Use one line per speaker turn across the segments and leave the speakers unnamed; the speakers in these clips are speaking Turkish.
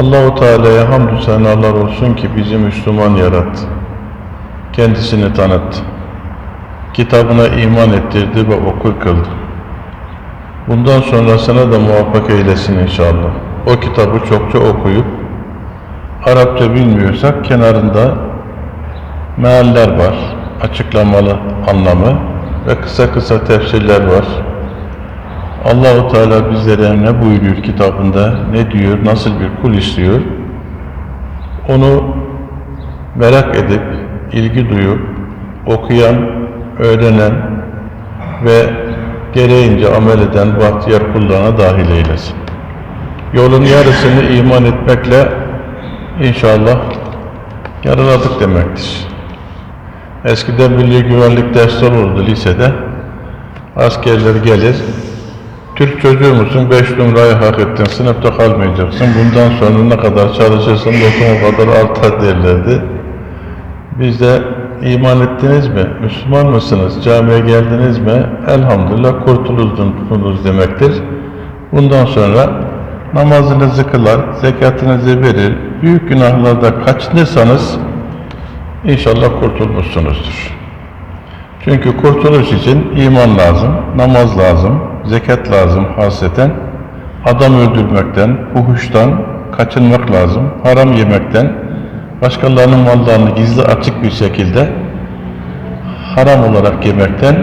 Allahu Teala'ya hamdü senalar olsun ki bizi Müslüman yarattı. Kendisini tanıttı. Kitabına iman ettirdi ve okur kıldı. Bundan sonrasına da muvaffak eylesin inşallah. O kitabı çokça okuyup Arapça bilmiyorsak kenarında mealler var, açıklamalı anlamı ve kısa kısa tefsirler var. Allahu Teala bizlere ne buyuruyor kitabında, ne diyor, nasıl bir kul istiyor, onu merak edip, ilgi duyup, okuyan, öğrenen ve gereğince amel eden bahtiyar kullarına dahil eylesin. Yolun yarısını iman etmekle inşallah yarıladık demektir. Eskiden milli güvenlik dersleri olurdu lisede. Askerler gelir, Türk çocuğu musun? Beş numarayı hak ettin, sınıfta kalmayacaksın. Bundan sonra ne kadar çalışırsın, notun o kadar artar derlerdi. Biz de iman ettiniz mi? Müslüman mısınız? Camiye geldiniz mi? Elhamdülillah kurtuldunuz demektir. Bundan sonra namazınızı kılar, zekatınızı verir, büyük günahlarda kaçınırsanız inşallah kurtulmuşsunuzdur. Çünkü kurtuluş için iman lazım, namaz lazım, zekat lazım hasreten, adam öldürmekten, fuhuştan kaçınmak lazım, haram yemekten, başkalarının mallarını gizli açık bir şekilde haram olarak yemekten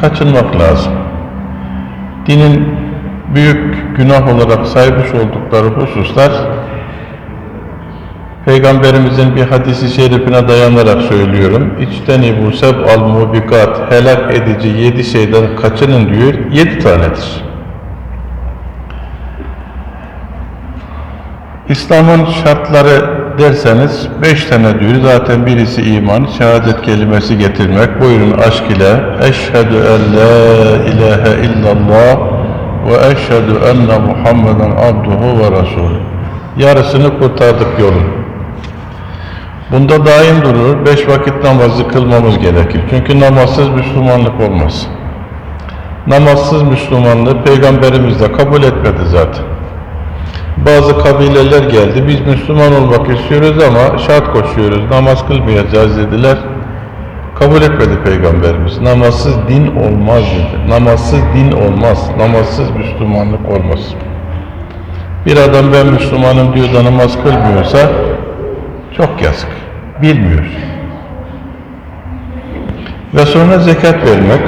kaçınmak lazım. Dinin büyük günah olarak saymış oldukları hususlar Peygamberimizin bir hadisi şerifine dayanarak söylüyorum. İçteni bu seb al mubikat helak edici yedi şeyden kaçının diyor. Yedi tanedir. İslam'ın şartları derseniz beş tane diyor. Zaten birisi iman, şehadet kelimesi getirmek. Buyurun aşk ile eşhedü en la ilahe illallah ve eşhedü enne Muhammeden abduhu ve resulü. Yarısını kurtardık yolun. Bunda daim durur. Beş vakit namazı kılmamız gerekir. Çünkü namazsız Müslümanlık olmaz. Namazsız Müslümanlığı Peygamberimiz de kabul etmedi zaten. Bazı kabileler geldi. Biz Müslüman olmak istiyoruz ama şart koşuyoruz. Namaz kılmayacağız dediler. Kabul etmedi Peygamberimiz. Namazsız din olmaz dedi. Namazsız din olmaz. Namazsız Müslümanlık olmaz. Bir adam ben Müslümanım diyor da namaz kılmıyorsa çok yazık. Bilmiyor. Ve sonra zekat vermek,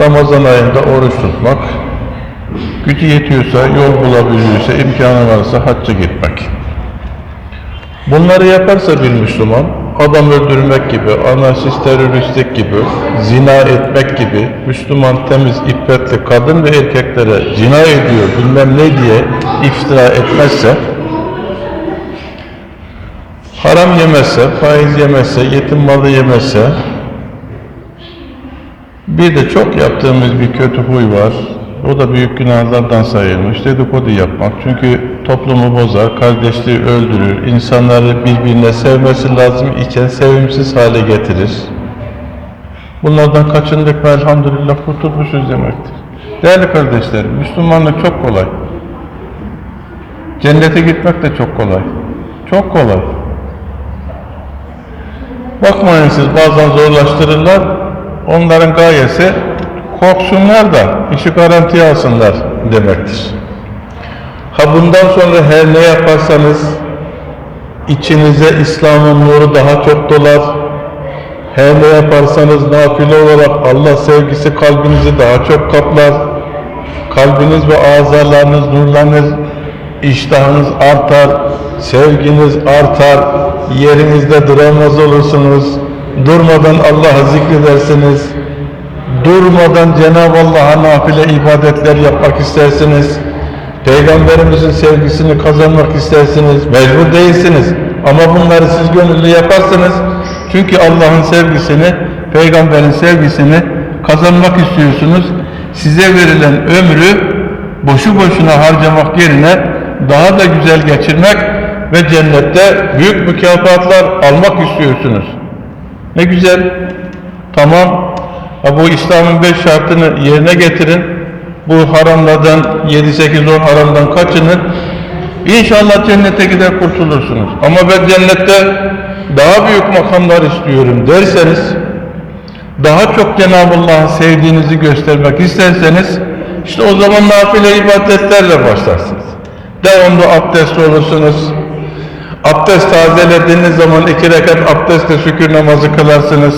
Ramazan ayında oruç tutmak, gücü yetiyorsa, yol bulabiliyorsa, imkanı varsa hacca gitmek. Bunları yaparsa bir Müslüman, adam öldürmek gibi, anarşist teröristlik gibi, zina etmek gibi, Müslüman temiz, iffetli kadın ve erkeklere zina ediyor, bilmem ne diye iftira etmezse, haram yemezse, faiz yemezse, yetim malı yemezse, bir de çok yaptığımız bir kötü huy var. O da büyük günahlardan sayılmış. Dedikodu yapmak. Çünkü toplumu bozar, kardeşliği öldürür, insanları birbirine sevmesi lazım iken sevimsiz hale getirir. Bunlardan kaçındık ve elhamdülillah kurtulmuşuz demektir. Değerli kardeşlerim, Müslümanlık çok kolay. Cennete gitmek de çok kolay. Çok kolay. Bakmayın siz bazen zorlaştırırlar. Onların gayesi korksunlar da işi garantiye alsınlar demektir. Ha bundan sonra her ne yaparsanız içinize İslam'ın nuru daha çok dolar. Her ne yaparsanız nafile olarak Allah sevgisi kalbinizi daha çok kaplar. Kalbiniz ve azalarınız nurlanır. İştahınız artar, sevginiz artar, yerinizde duramaz olursunuz. Durmadan Allah'ı zikredersiniz. Durmadan Cenab-ı Allah'a nafile ibadetler yapmak istersiniz. Peygamberimizin sevgisini kazanmak istersiniz. Mecbur değilsiniz. Ama bunları siz gönüllü yaparsınız. Çünkü Allah'ın sevgisini, peygamberin sevgisini kazanmak istiyorsunuz. Size verilen ömrü boşu boşuna harcamak yerine daha da güzel geçirmek ve cennette büyük mükafatlar almak istiyorsunuz. Ne güzel. Tamam. Bu İslam'ın beş şartını yerine getirin. Bu haramlardan 7-8-10 haramdan kaçının. İnşallah cennete gider kurtulursunuz. Ama ben cennette daha büyük makamlar istiyorum derseniz, daha çok Cenab-ı Allah'ı sevdiğinizi göstermek isterseniz, işte o zaman nafile ibadetlerle başlarsınız. Devamlı abdest olursunuz. Abdest tazelediğiniz zaman iki rekat abdestle şükür namazı kılarsınız.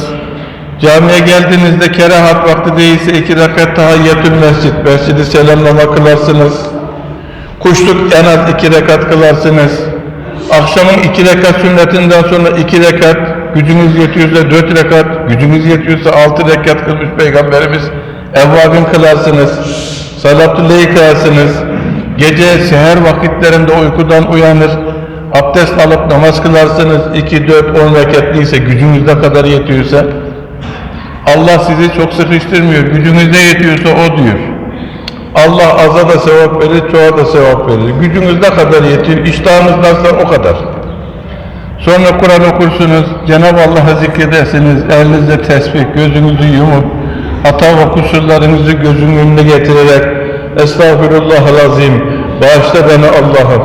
Camiye geldiğinizde kerahat vakti değilse iki rekat tahiyyatül mescid, mescidi selamlama kılarsınız. Kuşluk en az iki rekat kılarsınız. Akşamın iki rekat sünnetinden sonra iki rekat, gücünüz yetiyorsa dört rekat, gücünüz yetiyorsa altı rekat kılmış Peygamberimiz. Evvabin kılarsınız. Salatü kılarsınız. Gece seher vakitlerinde uykudan uyanır. Abdest alıp namaz kılarsınız. iki, dört, on rekatlıysa gücünüz ne kadar yetiyorsa. Allah sizi çok sıkıştırmıyor. Gücünüz ne yetiyorsa o diyor. Allah aza da sevap verir, çoğa da sevap verir. Gücünüz ne kadar yetiyor, iştahınız nasıl o kadar. Sonra Kur'an okursunuz, Cenab-ı Allah'ı zikredersiniz, elinizde tesbih, gözünüzü yumup, hata ve kusurlarınızı gözünün önüne getirerek, Estağfirullahal azim, bağışla beni Allah'ım,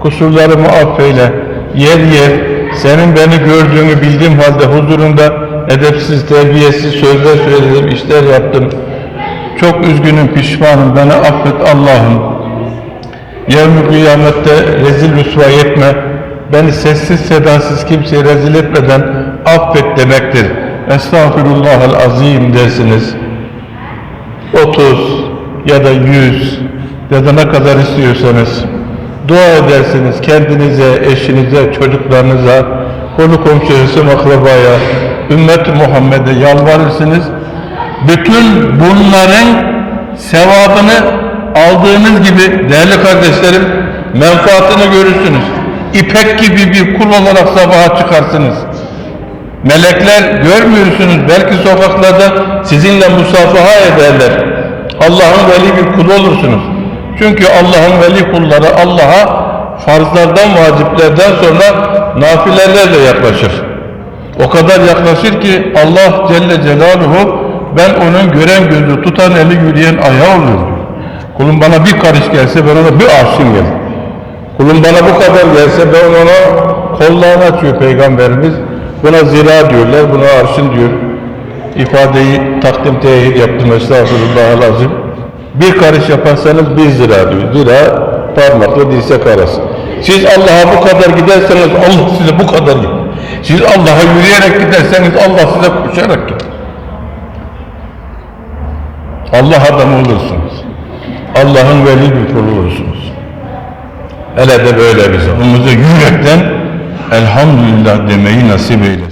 kusurlarımı affeyle, yer yer, senin beni gördüğünü bildiğim halde huzurunda edepsiz, terbiyesiz sözler söyledim, işler yaptım. Çok üzgünüm, pişmanım, beni affet Allah'ım. Yarın kıyamette rezil rüsva etme, beni sessiz sedasız kimseye rezil etmeden affet demektir. Estağfirullahal azim dersiniz. 30 ya da 100 ya da ne kadar istiyorsanız dua edersiniz kendinize, eşinize, çocuklarınıza, konu komşusu, akrabaya, ümmet Muhammed'e yalvarırsınız. Bütün bunların sevabını aldığınız gibi değerli kardeşlerim menfaatini görürsünüz. İpek gibi bir kul olarak sabaha çıkarsınız. Melekler görmüyorsunuz. Belki sokaklarda sizinle musafaha ederler. Allah'ın veli bir kulu olursunuz. Çünkü Allah'ın veli kulları Allah'a farzlardan, vaciplerden sonra nafilelerle yaklaşır. O kadar yaklaşır ki Allah Celle Celaluhu ben onun gören gözü, tutan eli, yürüyen ayağı oluyorum. Kulum bana bir karış gelse ben ona bir arşın gelir. Kulum bana bu kadar gelse ben ona kollarını açıyor Peygamberimiz. Buna zira diyorlar, buna arşın diyor. İfadeyi takdim tehir yaptım estağfurullah lazım. Bir karış yaparsanız bir zira diyor. Zira parmakla dirsek arası. Siz Allah'a bu kadar giderseniz Allah size bu kadar gider. Siz Allah'a yürüyerek giderseniz Allah size koşarak gider. Allah adamı olursunuz. Allah'ın veli bir kulu olursunuz. Hele de böyle bize. Umuzu yürekten elhamdülillah demeyi nasip eyle.